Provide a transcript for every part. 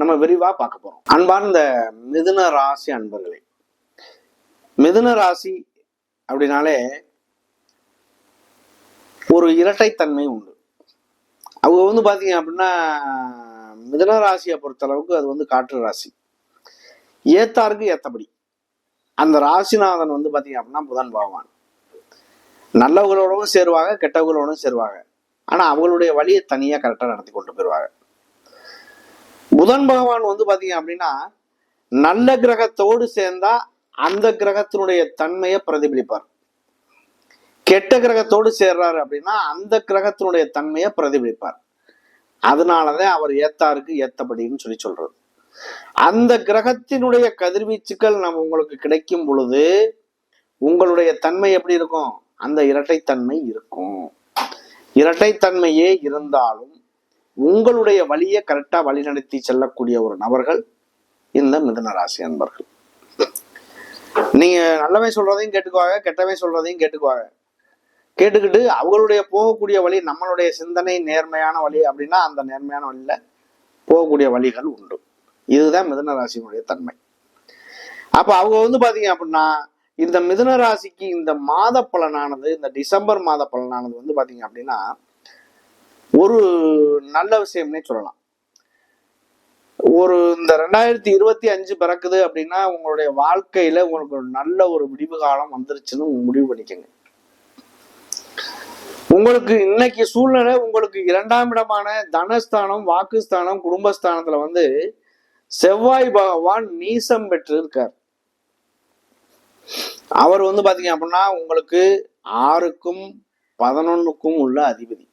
நம்ம விரிவா பார்க்க போறோம். அன்பார்ந்த மிதுன ராசி அன்பர்களே மிதுன ராசி அப்படின்னாலே ஒரு இரட்டைத்தன்மை உண்டு. அவங்க வந்து பாத்தீங்க அப்படின்னா மிதுன ராசியை பொறுத்த அளவுக்கு அது வந்து காற்று ராசி. ஏத்தாருக்கு ஏத்தபடி அந்த ராசிநாதன் வந்து பாத்தீங்க அப்படின்னா புதன் பகவான். நல்லவங்களோடவும் சேருவாங்க கெட்டவங்களோடும் சேருவாங்க. ஆனா அவங்களுடைய வழியை தனியா கரெக்டா நடத்தி கொண்டு போயிருவாங்க. புதன் பகவான் வந்து பாத்தீங்க அப்படின்னா நல்ல கிரகத்தோடு சேர்ந்தா அந்த கிரகத்தினுடைய தன்மையை பிரதிபலிப்பார். கெட்ட கிரகத்தோடு சேர்றாரு அப்படின்னா அந்த கிரகத்தினுடைய தன்மையை பிரதிபலிப்பார். அதனாலதான் அவர் ஏத்தாருக்கு ஏத்தபடின்னு சொல்லி சொல்றது அந்த கிரகத்தினுடைய கதிர்வீச்சுக்கள் நம்ம உங்களுக்கு கிடைக்கும் பொழுது உங்களுடைய தன்மை எப்படி இருக்கும்? அந்த இரட்டைத்தன்மை இருக்கும். இரட்டைத்தன்மையே இருந்தாலும் உங்களுடைய வழியை கரெக்டா வழிநடத்தி செல்லக்கூடிய ஒரு நபர்கள் இந்த மிதுன ராசி அன்பர்கள். நீங்க நல்லவன் சொல்றதையும் கேட்டுக்குவாங்க கெட்டவன் சொல்றதையும் கேட்டுக்குவாங்க. கேட்டுக்கிட்டு அவங்களுடைய போகக்கூடிய வழி நம்மளுடைய சிந்தனை நேர்மையான வழி அப்படின்னா அந்த நேர்மையான வழியில போகக்கூடிய வழிகள் உண்டு. இதுதான் மிதுன ராசியினுடைய தன்மை. அப்ப அவங்க வந்து பாத்தீங்க அப்படின்னா இந்த மிதன ராசிக்கு இந்த மாத பலனானது இந்த டிசம்பர் மாத பலனானது வந்து பாத்தீங்க அப்படின்னா ஒரு நல்ல விஷயம்னே சொல்லலாம். ஒரு இந்த ரெண்டாயிரத்தி இருபத்தி அஞ்சு பிறக்குது அப்படின்னா உங்களுடைய வாழ்க்கையில உங்களுக்கு ஒரு நல்ல ஒரு விடிவு காலம் வந்துருச்சுன்னு முடிவு பண்ணிக்கோங்க. உங்களுக்கு இன்னைக்கு சூழ்நிலை உங்களுக்கு இரண்டாம் இடமான தனஸ்தானம் வாக்குஸ்தானம் குடும்பஸ்தானத்துல வந்து செவ்வாய் பகவான் நீசம் பெற்று இருக்கார் அவர் வந்து பாத்தீங்க அப்படின்னா உங்களுக்கு ஆறுக்கும் பதினொன்னுக்கும் உள்ள அதிபதி.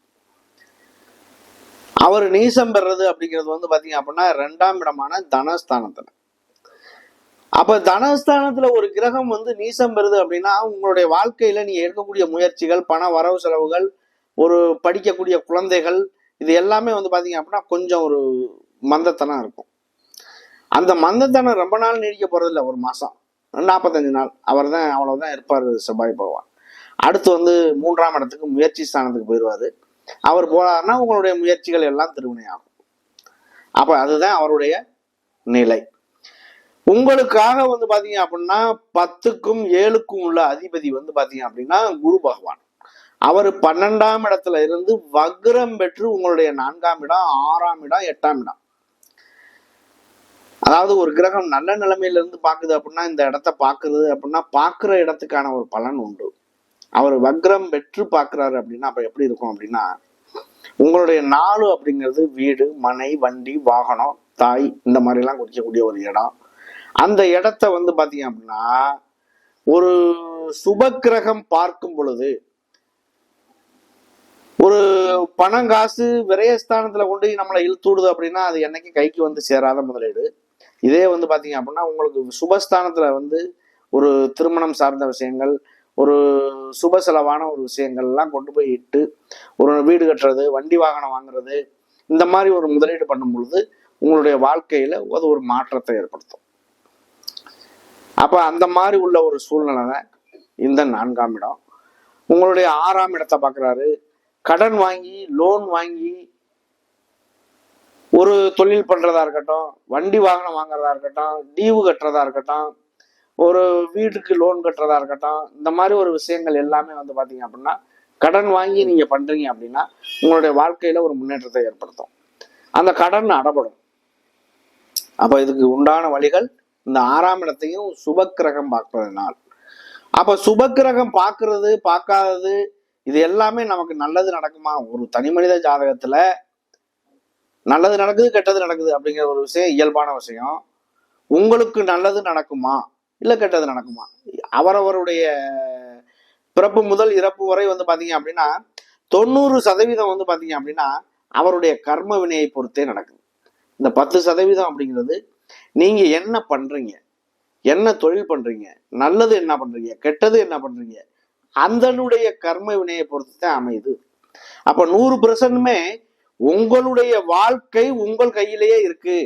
அவர் நீசம் பெறது அப்படிங்கிறது வந்து பார்த்தீங்க அப்படின்னா ரெண்டாம் இடமான தனஸ்தானத்தில். அப்போ தனஸ்தானத்தில் ஒரு கிரகம் வந்து நீசம் பெறுது அப்படின்னா உங்களுடைய வாழ்க்கையில் நீங்கள் எடுக்கக்கூடிய முயற்சிகள் பண வரவு செலவுகள் ஒரு படிக்கக்கூடிய குழந்தைகள் இது எல்லாமே வந்து பார்த்தீங்க அப்படின்னா கொஞ்சம் ஒரு மந்தத்தனம் இருக்கும். அந்த மந்தத்தனம் ரொம்ப நாள் நீடிக்க போகிறதில்ல ஒரு மாதம் நாற்பத்தஞ்சு நாள் அவர் தான் அவ்வளோதான் இருப்பார் செவ்வாய் பகவான். அடுத்து வந்து மூன்றாம் இடத்துக்கு முயற்சி ஸ்தானத்துக்கு போயிடுவார் அவர் போறாருன்னா உங்களுடைய முயற்சிகள் எல்லாம் திருவினையாகும். அப்ப அதுதான் அவருடைய நிலை. உங்களுக்காக வந்து பாத்தீங்க அப்படின்னா பத்துக்கும் ஏழுக்கும் உள்ள அதிபதி வந்து பாத்தீங்க அப்படின்னா குரு பகவான். அவர் பன்னெண்டாம் இடத்துல இருந்து வக்ரம் பெற்று உங்களுடைய நான்காம் இடம் ஆறாம் இடம் எட்டாம் இடம். அதாவது ஒரு கிரகம் நல்ல நிலைமையில இருந்து பாக்குது அப்படின்னா இந்த இடத்த பாக்குறது அப்படின்னா பாக்குற இடத்துக்கான ஒரு பலன் உண்டு. அவர் வக்ரம் பெற்று பாக்குறாரு அப்படின்னா அப்ப எப்படி இருக்கும் அப்படின்னா உங்களுடைய நாலு அப்படிங்கிறது வீடு மனை வண்டி வாகனம் தாய் இந்த மாதிரி எல்லாம் குறிக்கக்கூடிய ஒரு இடம். அந்த இடத்த வந்து பாத்தீங்க அப்படின்னா ஒரு சுபக்கிரகம் பார்க்கும் பொழுது ஒரு பணம் காசு விரயஸ்தானத்துல கொண்டு நம்மளை இழுத்துடுது அப்படின்னா அது என்னைக்கு கைக்கு வந்து சேராத முதலீடு. இதே வந்து பாத்தீங்க அப்படின்னா உங்களுக்கு சுபஸ்தானத்துல வந்து ஒரு திருமணம் சார்ந்த விஷயங்கள் ஒரு சுப செலவான ஒரு விஷயங்கள்லாம் கொண்டு போய் இட்டு ஒரு வீடு கட்டுறது வண்டி வாகனம் வாங்குறது இந்த மாதிரி ஒரு முதலீடு பண்ணும் பொழுது உங்களுடைய வாழ்க்கையில அது ஒரு மாற்றத்தை ஏற்படுத்தும். அப்ப அந்த மாதிரி உள்ள ஒரு சூழ்நிலை தான் இந்த நான்காம் இடம். உங்களுடைய ஆறாம் இடத்தை பார்க்குறாரு கடன் வாங்கி லோன் வாங்கி ஒரு தொழில் பண்றதா இருக்கட்டும் வண்டி வாகனம் வாங்குறதா இருக்கட்டும் டீவு கட்டுறதா இருக்கட்டும் ஒரு வீட்டுக்கு லோன் கட்டுறதா இருக்கட்டும் இந்த மாதிரி ஒரு விஷயங்கள் எல்லாமே வந்து பார்த்தீங்க அப்படின்னா கடன் வாங்கி நீங்கள் பண்ணுறீங்க அப்படின்னா உங்களுடைய வாழ்க்கையில் ஒரு முன்னேற்றத்தை ஏற்படுத்தும். அந்த கடன் அடப்படும். அப்போ இதுக்கு உண்டான வழிகள் இந்த ஆறாம் இடத்தையும் சுபக்கிரகம் பார்ப்பதனால். அப்போ சுபக்கிரகம் பார்க்கறது பார்க்காதது இது எல்லாமே நமக்கு நல்லது நடக்குமா? ஒரு தனி மனித ஜாதகத்தில் நல்லது நடக்குது கெட்டது நடக்குது அப்படிங்கிற ஒரு விஷயம் இயல்பான விஷயம். உங்களுக்கு நல்லது நடக்குமா? இல்லை கெட்டது நடக்குமா? அவரவருடைய பிறப்பு முதல் இறப்பு வரை வந்து பார்த்தீங்க அப்படின்னா தொண்ணூறு சதவீதம் வந்து பார்த்தீங்க அப்படின்னா அவருடைய கர்ம வினையை பொறுத்தே நடக்குது. இந்த பத்து சதவீதம் அப்படிங்கிறது நீங்கள் என்ன பண்ணுறீங்க என்ன தொழில் பண்ணுறீங்க நல்லது என்ன பண்ணுறீங்க கெட்டது என்ன பண்ணுறீங்க அந்தனுடைய கர்ம வினையை பொறுத்து தான் அமையுது. அப்போ நூறு பெர்சன்ட்மே உங்களுடைய வாழ்க்கை உங்கள் கையிலேயே இருக்கு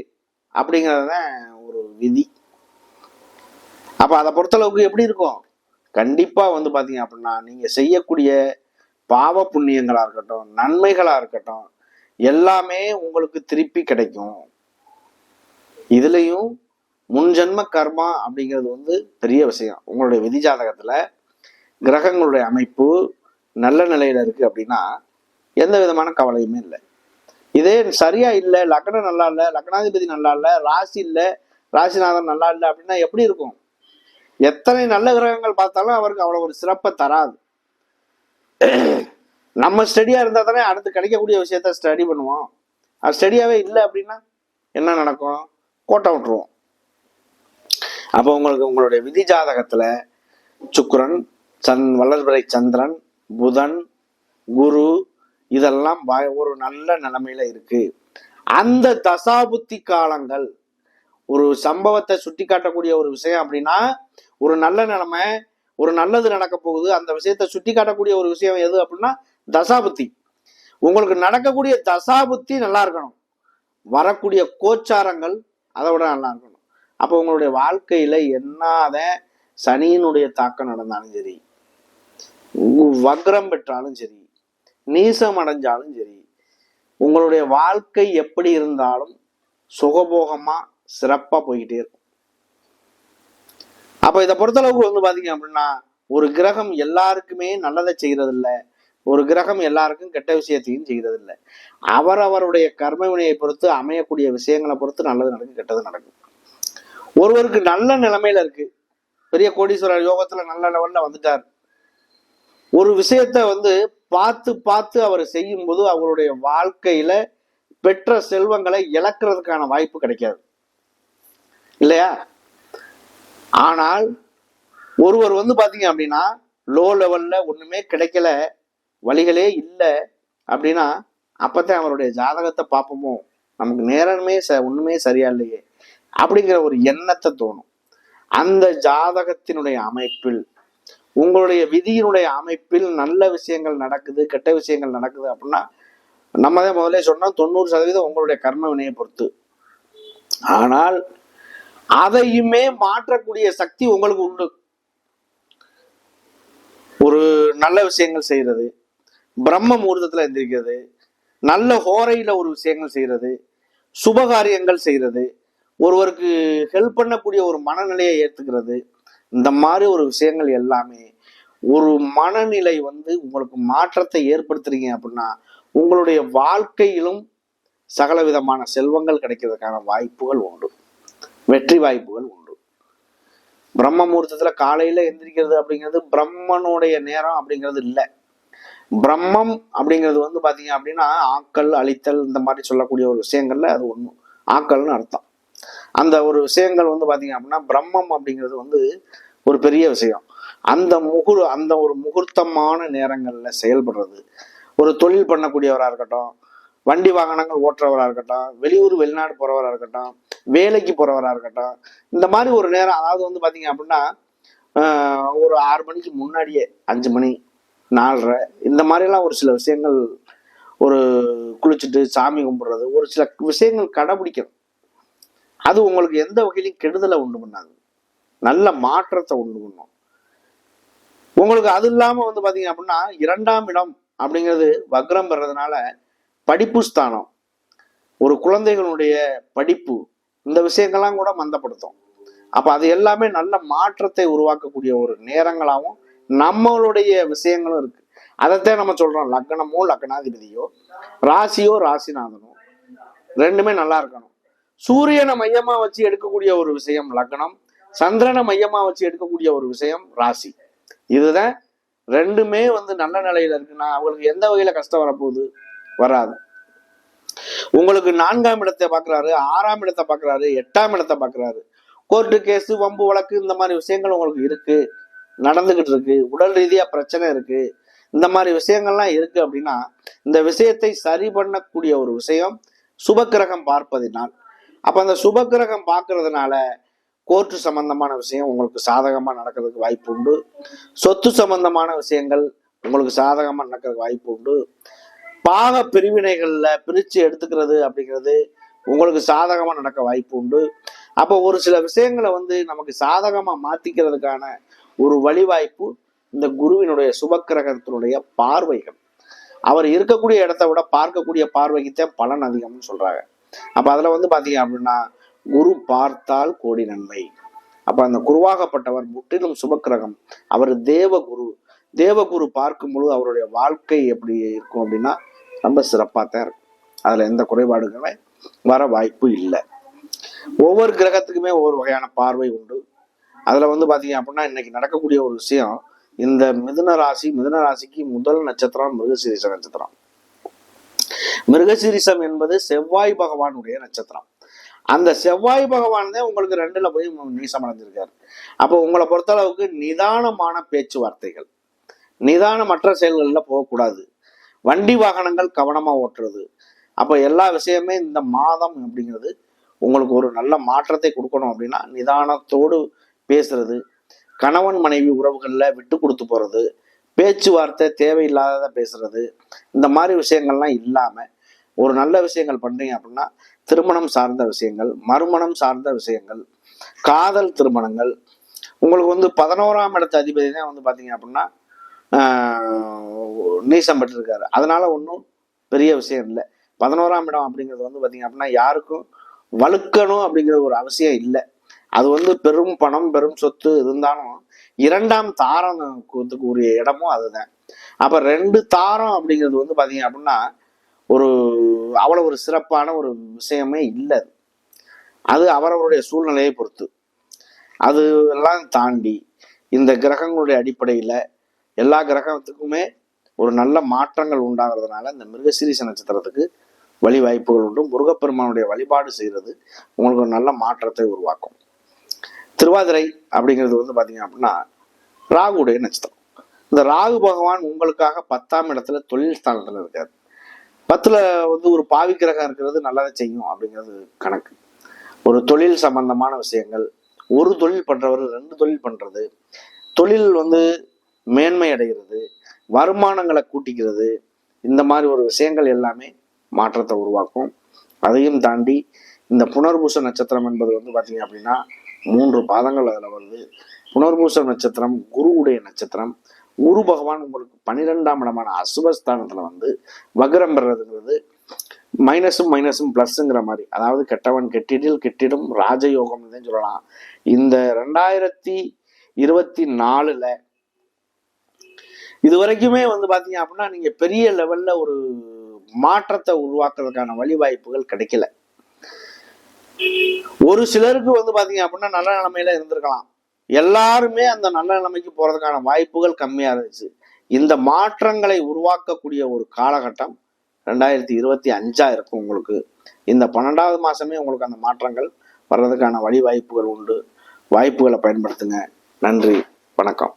அப்படிங்கிறது தான் ஒரு விதி. அப்போ அதை பொறுத்தளவுக்கு எப்படி இருக்கும்? கண்டிப்பாக வந்து பார்த்தீங்க அப்படின்னா நீங்கள் செய்யக்கூடிய பாவ புண்ணியங்களாக இருக்கட்டும் நன்மைகளாக இருக்கட்டும் எல்லாமே உங்களுக்கு திருப்பி கிடைக்கும். இதுலேயும் முன்ஜென்ம கர்மா அப்படிங்கிறது வந்து பெரிய விஷயம். உங்களுடைய விதி ஜாதகத்தில் கிரகங்களுடைய அமைப்பு நல்ல நிலையில் இருக்குது அப்படின்னா எந்த விதமான கவலையுமே இல்லை. இதே சரியா இல்லை லக்னம் நல்லா இல்லை லக்னாதிபதி நல்லா இல்லை ராசி இல்லை ராசிநாதன் நல்லா இல்லை அப்படின்னா எப்படி இருக்கும்? எத்தனை நல்ல கிரகங்கள் பார்த்தாலும் அவருக்கு அவ்வளோ ஒரு சிறப்பை தராது. நம்ம ஸ்டடியாக இருந்தால் தானே அடுத்து கிடைக்கக்கூடிய விஷயத்த ஸ்டடி பண்ணுவோம். அது ஸ்டடியாகவே இல்லை அப்படின்னா என்ன நடக்கும்? கோட்டை விட்டுருவோம். அப்போ உங்களுக்கு உங்களுடைய விதி ஜாதகத்தில் சுக்ரன் சந் வளர்பிறை சந்திரன் புதன் குரு இதெல்லாம் ஒரு நல்ல நிலைமையில இருக்கு. அந்த தசாபுத்தி காலங்கள் ஒரு சம்பவத்தை சுட்டி காட்டக்கூடிய ஒரு விஷயம் அப்படின்னா ஒரு நல்ல நிலைமை ஒரு நல்லது நடக்க போகுது அந்த விஷயத்தை சுட்டி காட்டக்கூடிய ஒரு விஷயம் எது அப்படின்னா தசாபுத்தி. உங்களுக்கு நடக்கக்கூடிய தசாபுத்தி நல்லா இருக்கணும். வரக்கூடிய கோச்சாரங்கள் அதை விட நல்லா இருக்கணும். அப்போ உங்களுடைய வாழ்க்கையில என்னாத சனியினுடைய தாக்கம் நடந்தாலும் சரி வக்ரம் பெற்றாலும் சரி நீசம் அடைஞ்சாலும் சரி உங்களுடைய வாழ்க்கை எப்படி இருந்தாலும் சுகபோகமா சிறப்பாக போய்கிட்டே இருக்கும். அப்போ இதை பொறுத்தளவுக்கு வந்து பார்த்தீங்க அப்படின்னா ஒரு கிரகம் எல்லாருக்குமே நல்லதை செய்கிறதில்ல ஒரு கிரகம் எல்லாருக்கும் கெட்ட விஷயத்தையும் செய்கிறதில்ல அவர் அவரவருடைய கர்ம வினையை பொறுத்து அமையக்கூடிய விஷயங்களை பொறுத்து நல்லது நடக்கும் கெட்டது நடக்கும். ஒருவருக்கு நல்ல நிலைமையில இருக்கு. பெரிய கோடீஸ்வரர் யோகத்துல நல்ல லெவல்ல வந்துட்டார். ஒரு விஷயத்த வந்து பார்த்து பார்த்து அவர் செய்யும் போது அவருடைய வாழ்க்கையில பெற்ற செல்வங்களை இழக்கிறதுக்கான வாய்ப்பு கிடைக்காது. இல்லையா? ஆனால் ஒருவர் வந்து பார்த்தீங்க அப்படின்னா லோ லெவல்ல ஒன்றுமே கிடைக்கல வழிகளே இல்லை அப்படின்னா அப்பதான் அவருடைய ஜாதகத்தை பார்ப்போமோ? நமக்கு நேரமே ச ஒன்றுமே சரியா இல்லையே அப்படிங்கிற ஒரு எண்ணத்தை தோணும். அந்த ஜாதகத்தினுடைய அமைப்பில் உங்களுடைய விதியினுடைய அமைப்பில் நல்ல விஷயங்கள் நடக்குது கெட்ட விஷயங்கள் நடக்குது அப்படின்னா நம்ம தான் முதல்ல சொன்னோம் தொண்ணூறு சதவீதம் உங்களுடைய கர்ம வினையை பொறுத்து. ஆனால் அதையுமே மாற்றக்கூடிய சக்தி உங்களுக்கு உண்டு. ஒரு நல்ல விஷயங்கள் செய்யறது பிரம்ம முகூர்த்தத்துல எந்திரிக்கிறது நல்ல ஹோரையில ஒரு விஷயங்கள் செய்யறது சுபகாரியங்கள் செய்யறது ஒருவருக்கு ஹெல்ப் பண்ணக்கூடிய ஒரு மனநிலையை ஏத்துக்கிறது இந்த மாதிரி ஒரு விஷயங்கள் எல்லாமே ஒரு மனநிலை வந்து உங்களுக்கு மாற்றத்தை ஏற்படுத்துறீங்க அப்படின்னா உங்களுடைய வாழ்க்கையிலும் சகல விதமான செல்வங்கள் கிடைக்கிறதுக்கான வாய்ப்புகள் உண்டு. வெற்றி வாய்ப்புகள் உண்டு. பிரம்ம முகூர்த்தத்தில் காலையில் எந்திரிக்கிறது அப்படிங்கிறது பிரம்மனுடைய நேரம் அப்படிங்கிறது இல்லை. பிரம்மம் அப்படிங்கிறது வந்து பார்த்தீங்க அப்படின்னா ஆக்கல் அழித்தல் இந்த மாதிரி சொல்லக்கூடிய ஒரு விஷயங்கள்ல அது ஒன்று ஆக்கல்னு அர்த்தம். அந்த ஒரு விஷயங்கள் வந்து பார்த்தீங்க அப்படின்னா பிரம்மம் அப்படிங்கிறது வந்து ஒரு பெரிய விஷயம். அந்த முகுர் அந்த ஒரு முகூர்த்தமான நேரங்களில் செயல்படுறது. ஒரு தொழில் பண்ணக்கூடியவராக இருக்கட்டும் வண்டி வாகனங்கள் ஓட்டுறவராக இருக்கட்டும் வெளியூர் வெளிநாடு போகிறவராக இருக்கட்டும் வேலைக்கு போறவரா இருக்கட்டும். இந்த மாதிரி ஒரு நேரம் அதாவது வந்து பாத்தீங்க அப்படின்னா ஒரு ஆறு மணிக்கு முன்னாடியே அஞ்சு மணி நாலரை இந்த மாதிரிலாம் ஒரு சில விஷயங்கள் ஒரு குளிச்சுட்டு சாமி கும்பிடுறது ஒரு சில விஷயங்கள் கடைபிடிக்கணும். அது உங்களுக்கு எந்த வகையிலும் கெடுதலை உண்டு பண்ணாது. நல்ல மாற்றத்தை உண்டு பண்ணும். உங்களுக்கு அது இல்லாம வந்து பாத்தீங்க அப்படின்னா இரண்டாம் இடம் அப்படிங்கிறது வக்ரம் பெறதுனால படிப்பு ஸ்தானம். ஒரு குழந்தைகளுடைய படிப்பு இந்த விஷயங்கள்லாம் கூட மந்தப்படுத்தும். அப்போ அது எல்லாமே நல்ல மாற்றத்தை உருவாக்கக்கூடிய ஒரு நேரங்களாகவும் நம்மளுடைய விஷயங்களும் இருக்கு. அதைத்தான் நம்ம சொல்றோம் லக்னமோ லக்னாதிபதியோ ராசியோ ராசிநாதனோ ரெண்டுமே நல்லா இருக்கணும். சூரியனை மையமா வச்சு எடுக்கக்கூடிய ஒரு விஷயம் லக்னம் சந்திரனை மையமா வச்சு எடுக்கக்கூடிய ஒரு விஷயம் ராசி. இதுதான் ரெண்டுமே வந்து நல்ல நிலையில இருக்குன்னா அவங்களுக்கு எந்த வகையில கஷ்டம் வரப்போகுது? வராது. உங்களுக்கு நான்காம் இடத்தை பார்க்குறாரு ஆறாம் இடத்தை பார்க்குறாரு எட்டாம் இடத்தை பார்க்குறாரு. கோர்ட்டு கேஸு வம்பு வழக்கு இந்த மாதிரி விஷயங்கள் உங்களுக்கு இருக்கு. நடந்துகிட்டு இருக்கு. உடல் ரீதியா பிரச்சனை இருக்கு. இந்த மாதிரி விஷயங்கள்லாம் இருக்கு அப்படின்னா இந்த விஷயத்தை சரி பண்ணக்கூடிய ஒரு விஷயம் சுபக்கிரகம் பார்ப்பதினால். அப்ப அந்த சுபக்கிரகம் பார்க்கறதுனால கோர்ட்டு சம்பந்தமான விஷயம் உங்களுக்கு சாதகமா நடக்கிறதுக்கு வாய்ப்பு உண்டு. சொத்து சம்பந்தமான விஷயங்கள் உங்களுக்கு சாதகமா நடக்கிறதுக்கு வாய்ப்பு உண்டு. பாக பிரிவினைகளில் பிரித்து எடுத்துக்கிறது அப்படிங்கிறது உங்களுக்கு சாதகமாக நடக்க வாய்ப்பு உண்டு. அப்போ ஒரு சில விஷயங்களை வந்து நமக்கு சாதகமாக மாற்றிக்கிறதுக்கான ஒரு வழிவாய்ப்பு இந்த குருவினுடைய சுபக்கிரகத்தினுடைய பார்வைகள். அவர் இருக்கக்கூடிய இடத்த விட பார்க்கக்கூடிய பார்வைக்குத்தான் பலன் அதிகம்னு சொல்கிறாங்க அப்போ அதில் வந்து பார்த்தீங்க அப்படின்னா குரு பார்த்தால் கோடி நன்மை. அப்போ அந்த குருவாகப்பட்டவர் முற்றிலும் சுபக்கிரகம். அவர் தேவகுரு. தேவகுரு பார்க்கும் பொழுது அவருடைய வாழ்க்கை எப்படி இருக்கும் அப்படின்னா ரொம்ப சிறப்பாக தான் இருக்கும். அதில் எந்த குறைபாடுகளுமே வர வாய்ப்பு இல்லை. ஒவ்வொரு கிரகத்துக்குமே ஒவ்வொரு வகையான பார்வை உண்டு. அதில் வந்து பார்த்தீங்க அப்படின்னா இன்னைக்கு நடக்கக்கூடிய ஒரு விஷயம் இந்த மிதுன ராசி மிதுன ராசிக்கு முதல் நட்சத்திரம் மிருகசீரிச நட்சத்திரம். மிருகசீரிசம் என்பது செவ்வாய் பகவானுடைய நட்சத்திரம். அந்த செவ்வாய் பகவான் தான் உங்களுக்கு ரெண்டுல போய் நீசம் அடைஞ்சிருக்காரு. அப்போ உங்களை பொறுத்தளவுக்கு நிதானமான பேச்சுவார்த்தைகள். நிதானமற்ற செயல்களில் போகக்கூடாது. வண்டி வாகனங்கள் கவனமாக ஓட்டுறது. அப்போ எல்லா விஷயமே இந்த மாதம் அப்படிங்கிறது உங்களுக்கு ஒரு நல்ல மாற்றத்தை கொடுக்கணும் அப்படின்னா நிதானத்தோடு பேசுறது கணவன் மனைவி உறவுகளில் விட்டு கொடுத்து போகிறது பேச்சுவார்த்தை தேவையில்லாத பேசுறது இந்த மாதிரி விஷயங்கள்லாம் இல்லாமல் ஒரு நல்ல விஷயங்கள் பண்ணுறீங்க அப்படின்னா திருமணம் சார்ந்த விஷயங்கள் மறுமணம் சார்ந்த விஷயங்கள் காதல் திருமணங்கள். உங்களுக்கு வந்து பதினோராம் இடத்து அதிபதி தான் வந்து பார்த்தீங்க அப்படின்னா நீசம் பட்டிருக்காரு. அதனால ஒன்றும் பெரிய விஷயம் இல்லை. பதினோராம் இடம் அப்படிங்கிறது வந்து பார்த்தீங்க அப்படின்னா யாருக்கும் வலுக்கணும் அப்படிங்கிறது ஒரு அவசியம் இல்லை. அது வந்து பெரும் பணம் பெரும் சொத்து இருந்தாலும் இரண்டாம் தாரத்துக்கு உரிய இடமும் அதுதான். அப்போ ரெண்டு தாரம் அப்படிங்கிறது வந்து பார்த்தீங்க அப்படின்னா ஒரு அவ்வளோ ஒரு சிறப்பான ஒரு விஷயமே இல்லை அது. அவரவருடைய சூழ்நிலையை பொறுத்து. அது எல்லாம் தாண்டி இந்த கிரகங்களுடைய அடிப்படையில் எல்லா கிரகத்துக்குமே ஒரு நல்ல மாற்றங்கள் உண்டாகிறதுனால இந்த மிருகசீரிச நட்சத்திரத்துக்கு வழி வாய்ப்புகள் உண்டு. முருகப்பெருமானுடைய வழிபாடு செய்கிறது உங்களுக்கு ஒரு நல்ல மாற்றத்தை உருவாக்கும். திருவாதிரை அப்படிங்கிறது வந்து பார்த்தீங்க அப்படின்னா ராகுடைய நட்சத்திரம். இந்த ராகு பகவான் உங்களுக்காக பத்தாம் இடத்துல தொழில் ஸ்தானத்தில் இருக்காரு. பத்தில் வந்து ஒரு பாவி கிரகம் இருக்கிறது நல்லதை செய்யும் அப்படிங்கிறது கணக்கு. ஒரு தொழில் சம்பந்தமான விஷயங்கள் ஒரு தொழில் பண்ணுறவர் ரெண்டு தொழில் பண்ணுறது தொழில் வந்து மேன்மை அடைகிறது வருமானங்களை கூட்டிக்கிறது இந்த மாதிரி ஒரு விஷயங்கள் எல்லாமே மாற்றத்தை உருவாக்கும். அதையும் தாண்டி இந்த புனர்பூச நட்சத்திரம் என்பது வந்து பார்த்தீங்க அப்படின்னா மூன்று பாதங்கள் அதில் வருது. புனர்பூச நட்சத்திரம் குருவுடைய நட்சத்திரம் குரு பகவான் உங்களுக்கு பன்னிரெண்டாம் இடமான அசுபஸ்தானத்தில் வந்து வக்ரம் பெறதுங்கிறது மைனஸும் மைனஸும் ப்ளஸ்ஸுங்கிற மாதிரி. அதாவது கெட்டவன் கெட்டிடில் கெட்டிடும் ராஜயோகம் சொல்லலாம். இந்த ரெண்டாயிரத்தி இருபத்தி நாலுல இது வரைக்குமே வந்து பாத்தீங்க அப்படின்னா நீங்க பெரிய லெவல்ல ஒரு மாற்றத்தை உருவாக்குறதுக்கான வழிவாய்ப்புகள் கிடைக்கல. ஒரு சிலருக்கு வந்து பாத்தீங்க அப்படின்னா நல்ல நிலைமையில இருந்திருக்கலாம். எல்லாருமே அந்த நல்ல நிலைமைக்கு போறதுக்கான வாய்ப்புகள் கம்மியா இருந்துச்சு. இந்த மாற்றங்களை உருவாக்கக்கூடிய ஒரு காலகட்டம் ரெண்டாயிரத்தி இருபத்தி அஞ்சா இருக்கும் உங்களுக்கு. இந்த பன்னெண்டாவது மாசமே உங்களுக்கு அந்த மாற்றங்கள் வர்றதுக்கான வழி வாய்ப்புகள் உண்டு. வாய்ப்புகளை பயன்படுத்துங்க. நன்றி. வணக்கம்.